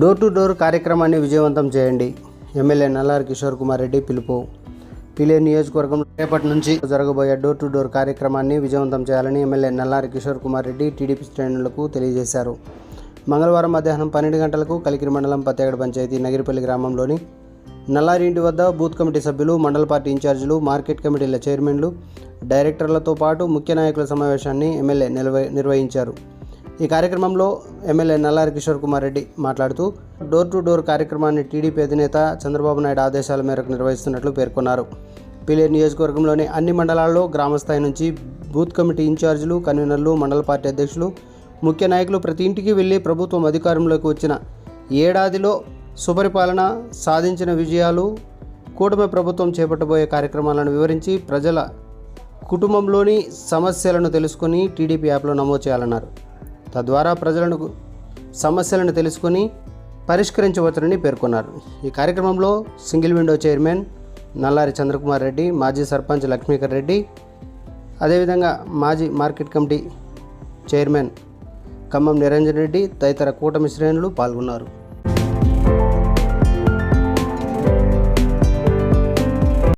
Door to door కార్యక్రమాన్ని విజయవంతం చేయండి. ఎమ్మెల్యే నల్లారి కిషోర్ కుమార్ రెడ్డి పిలుపు. పిలే నియోజకవర్గం రేపటి నుంచి జరగబోయే డోర్ టు డోర్ కార్యక్రమాన్ని విజయవంతం చేయాలని ఎమ్మెల్యే నల్లారి కిషోర్ కుమార్ రెడ్డి టీడీపీ శ్రేణులకు తెలియజేశారు. మంగళవారం మధ్యాహ్నం పన్నెండు గంటలకు కలికిరి మండలం పత్తేగడ పంచాయతీ నగిరిపల్లి గ్రామంలోని నల్లారి ఇంటి వద్ద బూత్ కమిటీ సభ్యులు మండల పార్టీ ఇన్ఛార్జీలు మార్కెట్ కమిటీల చైర్మన్లు డైరెక్టర్లతో పాటు ముఖ్య నాయకుల సమావేశాన్ని ఎమ్మెల్యే నిర్వహించారు. ఈ కార్యక్రమంలో ఎమ్మెల్యే నల్లారి కిషోర్ కుమార్ రెడ్డి మాట్లాడుతూ డోర్ టు డోర్ కార్యక్రమాన్ని టీడీపీ అధినేత చంద్రబాబు నాయుడు ఆదేశాల మేరకు నిర్వహిస్తున్నట్లు పేర్కొన్నారు. పిలేరు నియోజకవర్గంలోని అన్ని మండలాల్లో గ్రామస్థాయి నుంచి బూత్ కమిటీ ఇన్ఛార్జీలు కన్వీనర్లు మండల పార్టీ అధ్యక్షులు ముఖ్య నాయకులు ప్రతి ఇంటికి వెళ్ళి ప్రభుత్వం అధికారంలోకి వచ్చిన ఏడాదిలో సుపరిపాలన సాధించిన విజయాలు కూటమి ప్రభుత్వం చేపట్టబోయే కార్యక్రమాలను వివరించి ప్రజల కుటుంబంలోని సమస్యలను తెలుసుకొని టీడీపీ యాప్లో నమోదు చేయాలన్నారు. తద్వారా ప్రజలను సమస్యలను తెలుసుకొని పరిష్కరించవచ్చునని పేర్కొన్నారు. ఈ కార్యక్రమంలో single window chairman Nallari Chandrakumar Reddy మాజీ సర్పంచ్ లక్ష్మీకర్ రెడ్డి అదేవిధంగా మాజీ market committee chairman Khammam Niranjan Reddy తదితర కూటమి శ్రేణులు పాల్గొన్నారు.